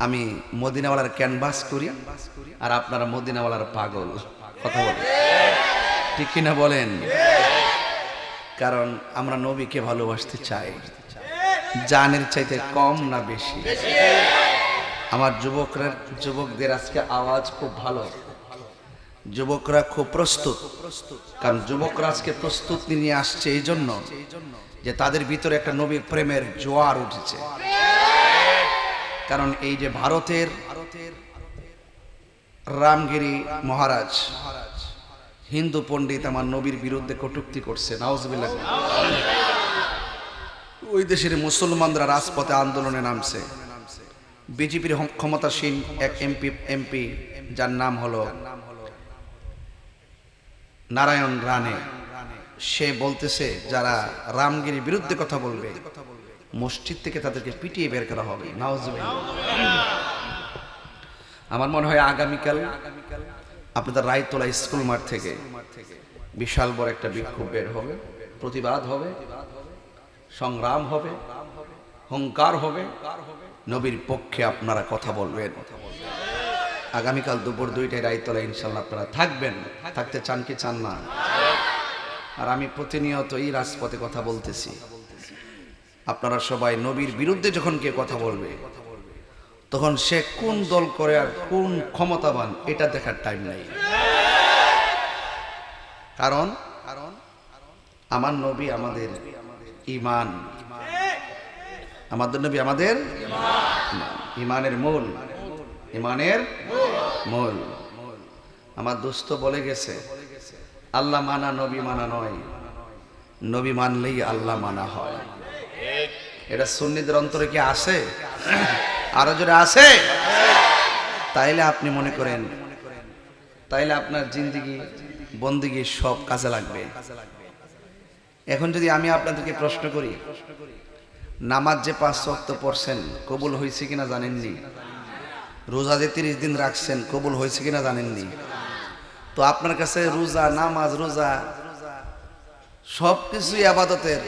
আমি মদিনাওয়ালার ক্যানভাস করি আর আপনারা মদিনাওয়ালার পাগল। কথা বলেন। ঠিক কিনা বলেন? কারণ আমরা নবীকে ভালোবাসতে চাই। জানের চাইতে কম না বেশি। আমার যুবকরা, যুবকদের আজকে আওয়াজ খুব ভালো। যুবকরা খুব প্রস্তুত। কারণ যুবকরা আজকে প্রস্তুতি নিয়ে আসছে এই জন্য যে তাদের ভিতরে একটা নবীর প্রেমের জোয়ার উঠেছে। কারণ এই যে ভারতের রামগিরি মহারাজ, হিন্দু পণ্ডিত আমার নবীর বিরুদ্ধে কটুক্তি করছে নাউজবিল্লাহ। ওই দেশের মুসলমানরা রাজপথে আন্দোলনে নামছে। বিজেপির ক্ষমতাসীন এক এমপি এমপি, যার নাম হলো নারায়ণ রানে সে বলতেছে, যারা রামগিরির বিরুদ্ধে কথা বলবে মসজিদ থেকে তাদেরকে পিটিয়ে বের করা হবে। আমার মনে হয় আগামীকাল আপনাদের রায়তলা স্কুল মাঠ থেকে বিশাল বড় একটা বিক্ষোভ বের হবে, প্রতিবাদ হবে, সংগ্রাম হবে, হুঙ্কার হবে। নবীর পক্ষে আপনারা কথা বলবেন। আগামীকাল দুপুর দুইটায় রায়তলা ইনশাল্লাহ আপনারা থাকবেন। থাকতে চান কি চান না? আর আমি প্রতিনিয়ত এই রাজপথে কথা বলতেছি। আপনারা সবাই নবীর বিরুদ্ধে যখন কে কথা বলবে, তখন সে কোন দল করে আর কোন ক্ষমতাবান, এটা দেখার টাইম নাই। কারণ কারণ আমার নবী আমাদের ইমান আমাদের নবী আমাদের ইমানের মূল। ইমানের মূল। আমার দোস্ত বলে গেছে, আল্লাহ মানা, নবী মানা নয়। নবী মানলেই আল্লাহ মানা হয়। এটা সুন্নিদের অন্তরে কি আসে? আরও জোরে আসে? তাইলে আপনি মনে করেন, তাইলে আপনার জিন্দিগি, বন্দিগি সব কাজে লাগবে। এখন যদি আমি আপনাদেরকে প্রশ্ন করি, নামাজ যে পাঁচ শক্ত পড়ছেন, কবুল হয়েছে কিনা জানেননি? রোজা যে তিরিশ দিন রাখছেন, কবুল হয়েছে কিনা জানেননি? তো আপনার কাছে রোজা, নামাজ, রোজা সব কিছুই আবাদতের।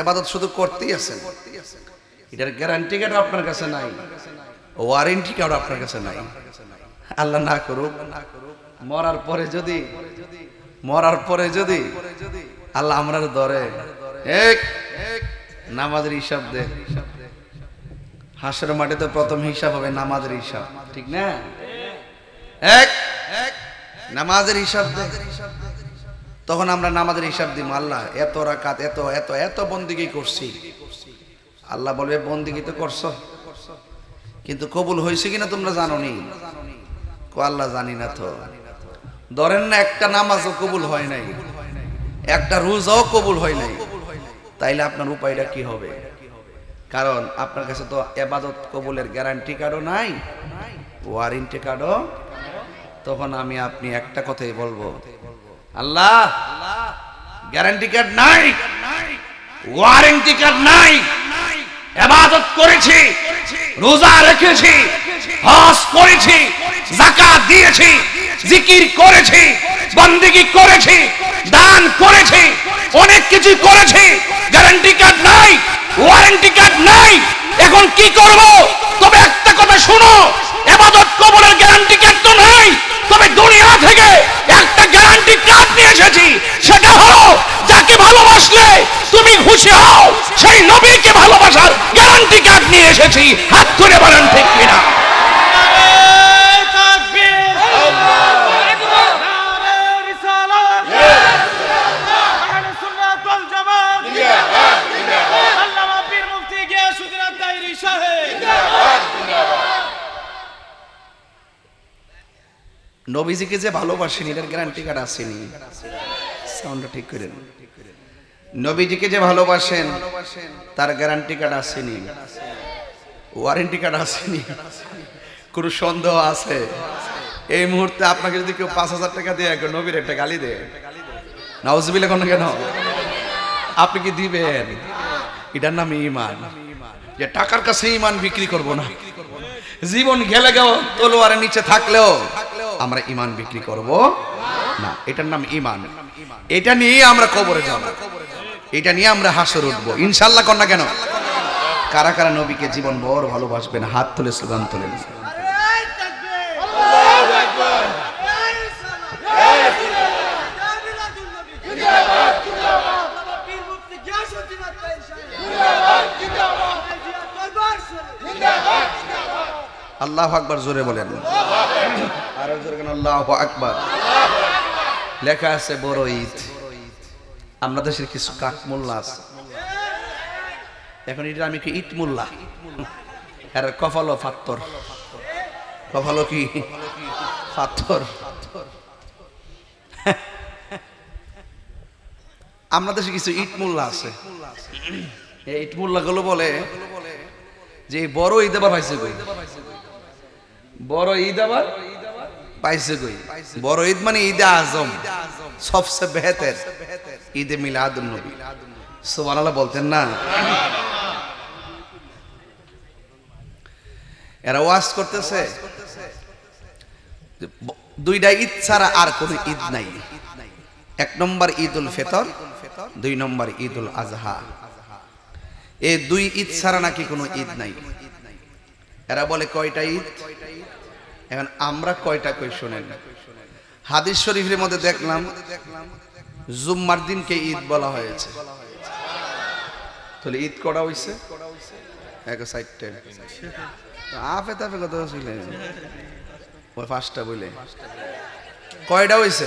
আবাদত শুধু করতেই আছেন এটার গ্যারান্টি কার্ড আপনার কাছে নাই। ওয়ারেন্টি কার্ড আপনার কাছে নাই। আল্লাহ না করুক, মরার পরে যদি, মরার পরে যদি আল্লাহ আমরার এক, নামাজের হিসাব দে। হাসের মাঠে তো প্রথম হিসাব হবে নামাজের হিসাব। ঠিক না? এক, নামাজের হিসাব দে। তখন আমরা নামাজের হিসাব দিব আল্লাহ, এত রাকাত, এত এত এত বন্দিগি করছি। আল্লাহ বলবে, বন্দিগি তো করছ। কিন্তু কবুল হয়েছে কিনা তোমরা জানো নি আল্লাহ জানি না তো। ধরেন না একটা নামাজও কবুল হয় নাই, একটা রোজাও কবুল হয় নাই, তাইলে আপনার উপায়টা কি হবে? কারণ আপনার কাছে তো এবাদত কবুলের গ্যারান্টি কার্ডও নাই ওয়ারেন্টি কার্ডও তখন আমি আপনি একটা কথাই বলব আল্লাহ গ্যারান্টি কার্ড নাই ওয়ারেন্টি কার্ড নাই এবাদত করেছি, রোজা রেখেছি, হজ করেছি জাকাত দিয়েছি, জিকির করেছি, বন্দিগি করেছি, দান করেছি, অনেক কিছু করেছি গ্যারান্টি কার্ড নাই ওয়ারেন্টি কার্ড নাই, এখন কি করব তবে একটা কথা শুনো এবাদত কবরের গ্যারান্টি কার্ড তো নাই তবে দুনিয়া থেকে একটা গ্যারান্টি কার্ড নিয়ে এসেছি সেটা হলো যাকে ভালোবাসলে তুমি খুশি হও সেই নবীকে ভালোবাসার গ্যারান্টি কার্ড নিয়ে এসেছি। হাত ধরে বলেন, ঠিক কিনা? নবীজিকে যে ভালোবাসেন, এটার গ্যারান্টি কার্ড আসেনি। সাউন্ডটা ঠিক করেন। নবীজিকে যে ভালোবাসেন, তার গ্যারান্টি কার্ড আসেনি। ওয়ারেন্টি কার্ড আসেনি। কোনো সন্দেহ আছে? এই মুহূর্তে আপনাকে যদি কেউ পাঁচ হাজার টাকা দিয়ে নবীর একটা গালি দেয়। নাউজবিলে কোনো কেন? আপনি কি দিবেন? এটার নাম ইমান। যে টাকার কাছে ইমান বিক্রি করব না। জীবন গেলে গেও তলোয়ারের নিচে থাকলেও আমরা ইমান বিক্রি করব না। এটার নাম ইমান। এটা নিয়ে আমরা কবরে যাব। এটা নিয়ে আমরা হাসর উঠবো। ইনশাল্লাহ কন্যা কেন? কারা কারা নবীকে জীবন বড় ভালোবাসবেন, হাত তুলে, স্লোগান তুলেন আল্লাহ আকবার জোরে বলেন। আরও জোরে আল্লাহ আকবার। লেখা আছে বড় ঈদ। আমরা দেশের কিছু কাক মোল্লা আছে। এখন এটা আমি কি ইট মোল্লা? এর কপালো ফাত্তর। কপালো কি ফাত্তর? আমরা দেশে কিছু ইট মোল্লা আছে। এই ইট মোল্লা গুলো বলে যে বড় ঈদ আবার পাইছে বড় ঈদ আবার পাইছে কই? বড় ঈদ মানে ঈদে আজম। সবসে বেহতের ঈদে মিলাদুন নবী। সুবহানাল্লাহ বলতেন না? এরা ওয়াজ করতেছে। দুইটা ঈদ ছাড়া আর কোনো ঈদ নাই। এক নম্বর ঈদুল ফিতর, দুই নম্বর ঈদুল আজহা। এই দুই ঈদ ছাড়া নাকি কোনো ঈদ নাই। এরা বলে কয়টা ঈদ? এখন আমরা কয়টা কই শোনেন? হাদিস শরীফের মধ্যে দেখলাম, জুম্মার দিনকে ঈদ বলা হয়েছে। তাহলে ঈদ করা হইছে? এক সাইডটা আফে তাফে কত ছিলেন ওই পাঁচটা বলে কয়টা হইছে?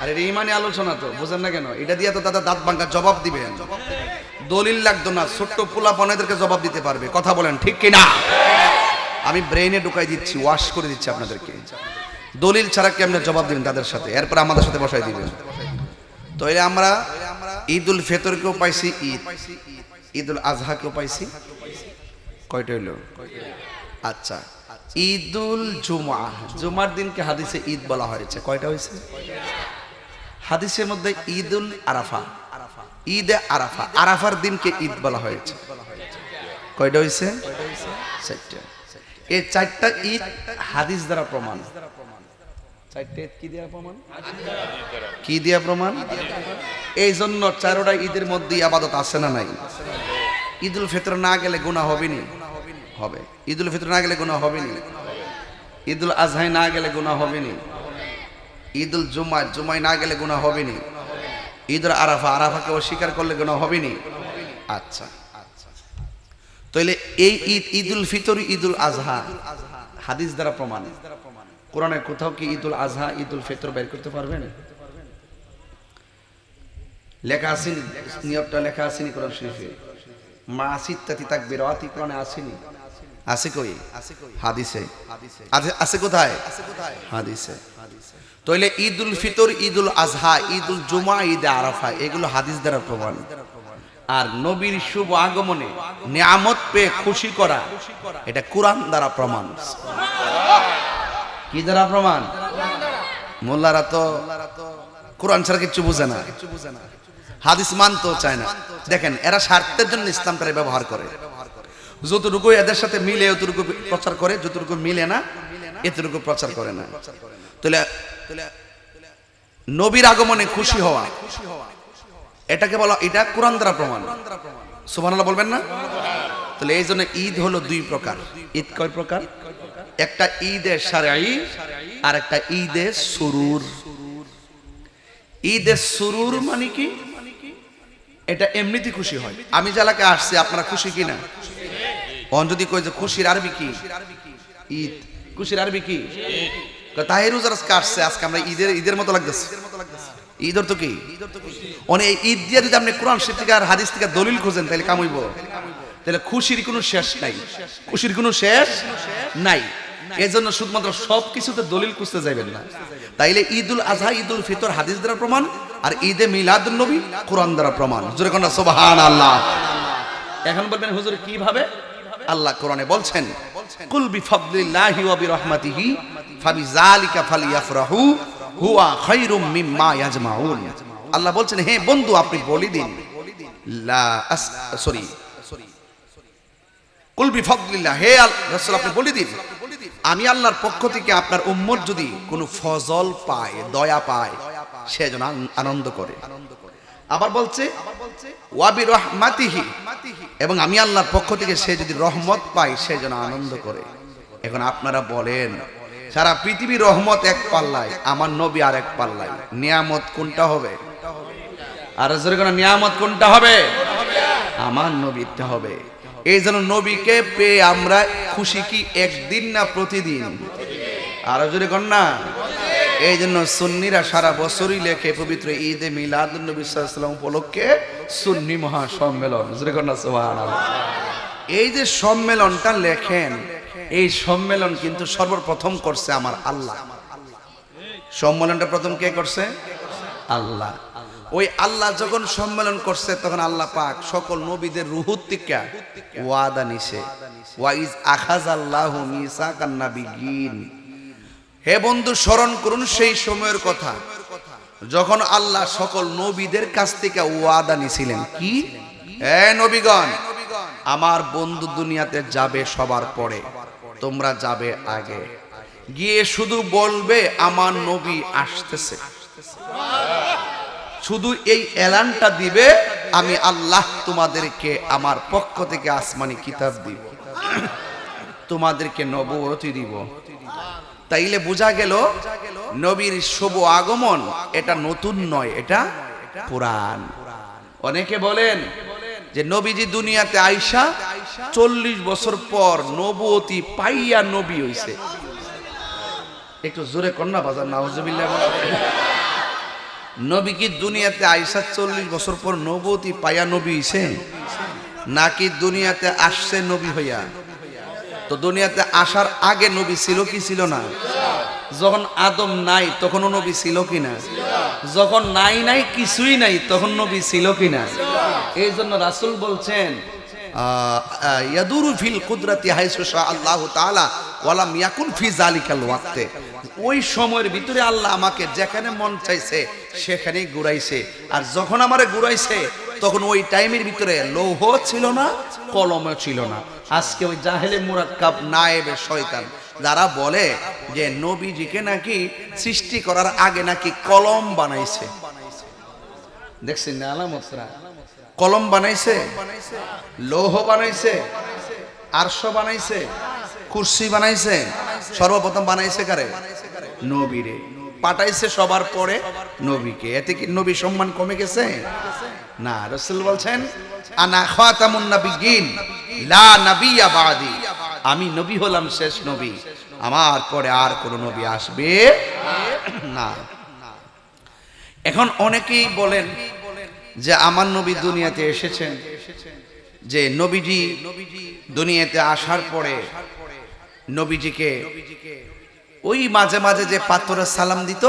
আরে এটা ইমানি আলোচনা তো, বুঝেন না কেন? এটা দিয়ে তো দাদা দাঁত ভাঙ্গা জবাব দিবেন। দলিল লাগতো না, ছোট্ট পোলা পনেদেরকে জবাব দিতে পারবে। কথা বলেন ঠিক কিনা? আমি ব্রেইনে ঢুকাই দিচ্ছি ওয়াশ করে দিচ্ছি আপনাদেরকে। দলিল ছাড়া কেমনে জবাব দিবেন তাদের সাথে? এরপর আমাদের সাথে বসাই দিবেন। তো এই আমরা ঈদ উল ফেতরকেও পাইছি ঈদ। ঈদ উল আজহাকেও পাইছি। কয়টা হইল? আচ্ছা ঈদুল জুমা জুমার দিনকে হাদিসে ঈদ বলা হয়েছে। কয়টা হয়েছে? হাদিসের মধ্যে ঈদুল আরাফা। ঈদে আরাফা। আরাফার দিনকে ঈদ বলা হয়েছে। কয়টা হয়েছে? চারটা। এই চারটা ঈদ হাদিস দ্বারা প্রমাণ। চারটে ঈদ কি দেওয়া প্রমাণ? কি দিয়া প্রমাণ? এই জন্য চারোটা ঈদের মধ্যে আবাদত আছে না নাই? ঈদুল ফিতর না গেলে গুনাহ হবে নি হবে। ঈদুল ফিতর না গেলে গুনাহ হবে নি ঈদুল আজহাই না গেলে গুনাহ হবে নি ঈদুল জুমায় জুমায় না গেলে গুনাহ হবে নি ঈদুল আরাফা, আরাফাকে অস্বীকার করলে গুনাহ হবে নি আচ্ছা। তাইলে এই ঈদ, ঈদুল ফিতর, ঈদুল আজহা, হাদিস দ্বারা প্রমাণ কোরআনে কোথাও কি ঈদুল আজহা, ঈদুল ফিতর বের করতে পারবেন? লেখা আসেনি নিয়মটা লেখা আসেনি কোরআন শরীফে। মা আসিত্তাতি তাকবীরাতি কোরআনে আসেনি। আছে কই? হাদিসে। আছে- আছে কোথায়? হাদিসে। তাইলে ঈদুল ফিতর, ঈদুল আজহা, ঈদুল জুমা, ঈদ আরাফা, এগুলো হাদিস দ্বারা প্রমাণ আর নবীর শুভ আগমনে নিয়ামত পেয়ে খুশি করা, এটা কোরআন দ্বারা প্রমাণ। কি দ্বারা প্রমাণ? মোল্লারা তো কোরআন ছাড়া কিচ্ছু বুঝে না। হাদিস মানতেও চায় না। দেখেন, এরা স্বার্থের জন্য ইসলাম তারা ব্যবহার করে। যতটুকু এদের সাথে মিলে অতটুকু প্রচার করে, যতটুকু মিলে না, এতটুকু প্রচার করে না। তাহলে নবীর আগমনে খুশি হওয়া এটাকে বলা, এটা কোরআন দ্বারা প্রমাণ। সুবহানাল্লাহ বলবেন না? তাহলে এই জন্য ঈদ হলো দুই প্রকার। ঈদ কয় প্রকার? একটা ঈদে সারাই আর একটা ঈদে সুরুর। ঈদে সুরুর মানে কি? এটা এমনিতে খুশি হয়। আমি এলাকায় আসছি, আপনারা খুশি কিনা অন যদি কই যে খুশির আরবি কি? ঈদ। খুশির আরবি কি? তাহির আজকে আসছে, আজকে আমরা ঈদের ঈদের মতো লাগতেছে। ঈদ অর্থ কি? অনেক এই ঈদ দিয়ে যদি আপনি কোরআন শরীফ থেকে আর হাদিস থেকে দলিল খোঁজেন, তাহলে কামইব। তাহলে খুশির কোনো শেষ নাই। খুশির কোনো শেষ নাই। এই জন্য শুধুমাত্র সব কিছুতে দলিল খুঁজতে যাবেন না। তাইলে ঈদুল আজহা, ঈদুল ফিতর হাদিস দ্বারা প্রমাণ, আর ঈদে মিলাদুল নবী কোরআন দ্বারা প্রমাণ। জোরে কোনটা সুবহান আল্লাহ এখন বলবেন, হুজুর, কীভাবে? আল্লাহ কোরআনে বলছেন, কুল বিফাদলিল্লাহি ওয়া বিরহমাতিহি ফাবিযালিকা ফালিয়াফরাহু হুয়া খায়রুম মিম্মা ইয়াজমাউন। আল্লাহ বলছেন, হে বন্ধু, আপনি বলি দিন। লা সরি, কুল বিফাদলিল্লাহ, হে রাসূল, আপনি বলি দিন। আমি আল্লাহর পক্ষ থেকে আপনার উম্মত যদি কোনো ফজল পায়, দয়া পায়, সে যেন আন- আনন্দ করে। আবার বলছে ওয়াবি রহমাতিহি এবং আমি আল্লাহর পক্ষ থেকে সে যদি রহমত পায়, সে যেন আনন্দ করে। এখন আপনারা বলেন সারা পৃথিবীর রহমত এক পাল্লায়, আমার নবী আর এক পাল্লায়। নিয়ামত কোনটা হবে? আর জোরে কোনো নিয়ামত কোনটা হবে? আমার নবীতে হবে। এই জন্য নবীকে পেয়ে আমরা খুশি কি একদিন না প্রতিদিন? আর জোরে কর না এই জন্য সুন্নিরা সারা বছরই লেখে পবিত্র ঈদে মিলাদ নবী সাল্লাম উপলক্ষে সুন্নি মহাসম্মেলন। জোরে কর না। এই যে সম্মেলনটা লেখেন এই সম্মেলন কিন্তু সর্বপ্রথম করছে আমার আল্লাহ। সম্মেলনটা প্রথম কে করছে? আল্লাহ। ওই আল্লাহ যখন সম্মেলন করছে, তখন আল্লাহ পাক সকল নবীদের রুহুত টিকা ওয়াদা নিছে। ওয়াইজ আখাজ আল্লাহ মিসাকান নাবিয়িন হে বন্ধু, স্মরণ করুন সেই সময়ের কথা। যখন আল্লাহ সকল নবীদের কাছ থেকে ওয়াদা নিছিলেন, কি? হে নবীগণ, আমার বন্ধু দুনিয়াতে যাবে সবার পরে। তোমরা যাবে আগে। গিয়ে শুধু বলবে, আমার নবী আসতেছে। শুধু এই এলানটা দিবে, আমি আল্লাহ তোমাদেরকে আমার পক্ষ থেকে আসমানি কিতাব দিব। তোমাদেরকে নবরতি দিব। তাইলে বোঝা গেল, নবীর শুভ আগমন এটা নতুন নয়, এটা পুরান অনেকে বলেন যে, নবীজি দুনিয়াতে আইসা চল্লিশ বছর পর নবতী পাইয়া নবী হইছে। একটু জোরে কন্যা বাজার নাউজুবিল্লাহ। নবী কি দুনিয়াতে আইসা চল্লিশ বছর পর নবতী পাইয়া নবী হইছে? নাকি দুনিয়াতে আসছে নবী হইয়া? তো দুনিয়াতে আসার আগে নবী ছিল কি ছিল না? যখন আদম নাই, তখনও নবী ছিল কি না? যখন নাই নাই, কিছুই নাই, তখন নবী ছিল কি না? এই জন্য রাসুল বলছেন ইয়াদুরু ফিল কুদরাতি হাইসু শাহ আল্লাহ তাআলা ওয়ালাম ইয়াকুন ফি জালিকাল ওয়াক্তে। ওই সময়ের ভিতরে আল্লাহ আমাকে যেখানে মন চাইছে সেখানেই ঘুরাইছে। আর যখন আমারে ঘুরাইছে, তখন ওই টাইমের ভিতরে লৌহ ছিল না, কলমও ছিল না। আজকে ওই জাহেলে মুরাক্কাব নায়েবে শয়তান, যারা বলে যে নবীজিকে নাকি সৃষ্টি করার আগে নাকি কলম বানাইছে। দেখছেন আলামতরা? কলম বানাইছে, লৌহ বানাইছে, আরশ বানাইছে, কুর্সি বানাইছে, সর্বপ্রথম বানাইছে কারে? নবীরে। পাঠাইছে সবার পরে নবীকে। এতে কি নবী সম্মান কমে গেছে? না, রসুল বলছেন, আনা খাতামুন নাবিয়িন লা নাবিয়্যা বাদি। আমি নবী হলাম শেষ নবী। আমার পরে আর কোন নবী আসবে না। এখন অনেকেই বলেন যে আমার নবী দুনিয়াতে এসেছেন, যে নবীজি দুনিয়াতে আসার পরে নবীজিকে ওই মাঝে মাঝে যে পাথরের সালাম দিত,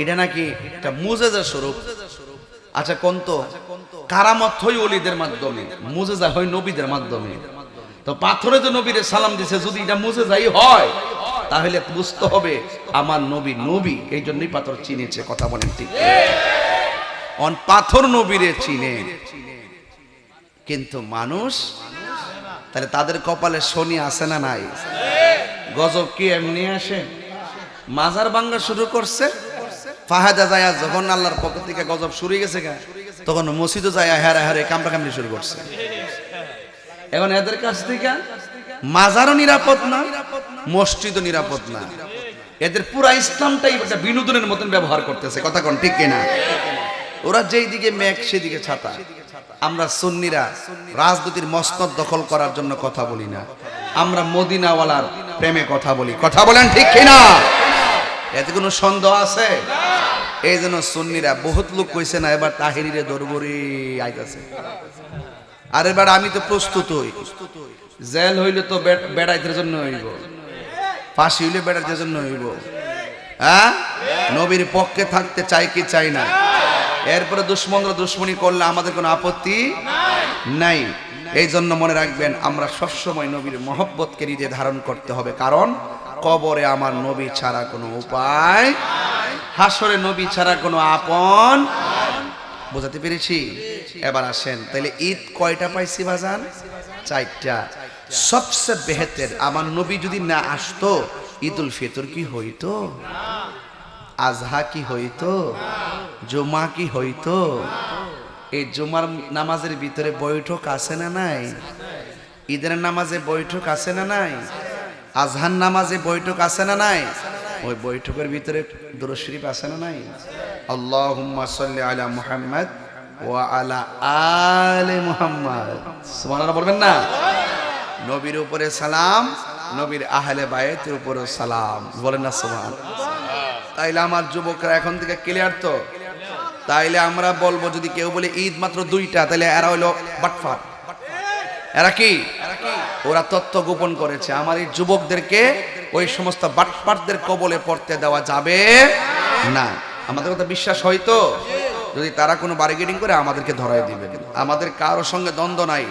এটা নাকি একটা মুজেজা স্বরূপ। আচ্ছা কোন তো? কারামত হই অলিদের মাধ্যমে, মুজেজা হয় নবীদের মাধ্যমে। তো পাথরে যে নবীরে সালাম দিছে, যদি এটা মুজেজাই হয়, তাহলে বুঝতে হবে আমার নবী নবী এই জন্যই পাথর চিনেছে, কথা বলেন ঠিক অন পাথর নবীরে চিনে। কিন্তু মানুষ তাহলে তাদের কপালে শনি আসে না নাই? গজব কি এমনি আসে? মাজার ভাঙ্গা শুরু করছে। ফাহাদা যায় যখন আল্লাহর পক্ষ থেকে গজব শুরু গেছে গা, তখন মসজিদও যায় হেরা হেরে কামড়া কামড়ি শুরু করছে। এখন এদের কাছ থেকে মাজারও নিরাপদ না মসজিদও নিরাপদ না। এদের পুরা ইসলামটাই বিনোদনের মতন ব্যবহার করতেছে। কথা কোন ঠিক কিনা? ওরা যেই দিকে মেঘ, সেদিকে ছাতা। আমরা সুন্নিরা রাজনীতির মসনদ দখল করার জন্য কথা বলি না। আমরা মদিনাওয়ালার প্রেমে কথা বলি। কথা বলেন ঠিক কিনা? এতে কোনো সন্দেহ আছে? এই জন্য সুন্নিরা বহুত লোক কইছে না, এবার তাহিরিরে দরবরি আইতাছে। আর এবার আমি তো প্রস্তুত হই। জেল হইলে তো বে- বেড়াইতে জন্য হইব। ফাঁসি হইলে বেড়াইতে জন্য হইব। হ্যাঁ? নবীর পক্ষে থাকতে চাই কি চাই না? এরপরে দুশ্মনরা দুশ্মনী করলে আমাদের কোনো আপত্তি নাই। এই জন্য মনে রাখবেন, আমরা সবসময় নবীর মহব্বতকে হৃদয়ে ধারণ করতে হবে। কারণ কবরে আমার নবী ছাড়া কোনো উপায় হাসরে নবী ছাড়া কোনো আপন বোঝাতে পেরেছি? এবার আসেন, তাহলে ঈদ কয়টা পাইছি বাজান চারটা। সবচেয়ে বেহেতের, আমার নবী যদি না আসতো, ঈদুল ফিতর কি হইতো? আজহা কি হইতো? জুমা কি হইতো? এই জুমার নামাজের ভিতরে বৈঠক আছে না নাই? ঈদের নামাজে বৈঠক আছে না নাই? আজহার নামাজে বৈঠক আছে না নাই? ওই বৈঠকের ভিতরে দুরুদ শরীফ আছে না নাই? আল্লাহুম্মা সাল্লি আলা মুহাম্মদ ওয়া আলা আলে মুহাম্মদ। সুবহানাল্লাহ বলবেন না? নবীর উপরে সালাম, নবীর আহলে বায়েতের উপরে সালাম। বলেন না সুবহান তাইলে আমার যুবকরা এখন থেকে ক্লিয়ার তো? তাইলে আমরা বলব, যদি কেউ বলে ঈদ মাত্র দুইটা তাহলে এরা হইল বাটফাট এরা কি? ওরা তত্ত্ব গোপন করেছে। আমার এই যুবকদেরকে ওই সমস্ত বাটপাটদের কবলে পড়তে দেওয়া যাবে না। আমাদের কথা বিশ্বাস হয়তো যদি তারা কোনো বার্গেনিং করে আমাদেরকে ধরাই দিবেন আমাদের কারোর সঙ্গে দ্বন্দ্ব নাই।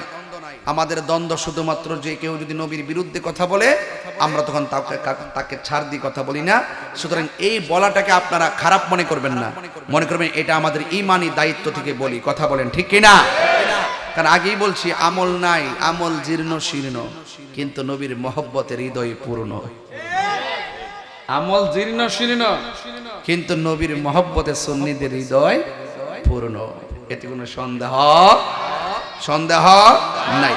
আমাদের দ্বন্দ্ব শুধুমাত্র যে কেউ যদি নবীর বিরুদ্ধে কথা বলে আমরা তখন তাকে তাকে ছাড় দিয়ে কথা বলি না। সুতরাং এই বলাটাকে আপনারা খারাপ মনে করবেন না। মনে করবেন এটা আমাদের ইমানি দায়িত্ব থেকে বলি। কথা বলেন ঠিক কিনা? কারণ আগেই বলছি আমল নাই আমল জীর্ণ শীর্ণ। কিন্তু নবীর মহব্বতের হৃদয় পূর্ণ। আমল জীর্ণ শীর্ণ। কিন্তু নবীর মহব্বতের সন্নিদের হৃদয় পূর্ণ। এতে কোনো সন্দেহ? সন্দেহ নাই।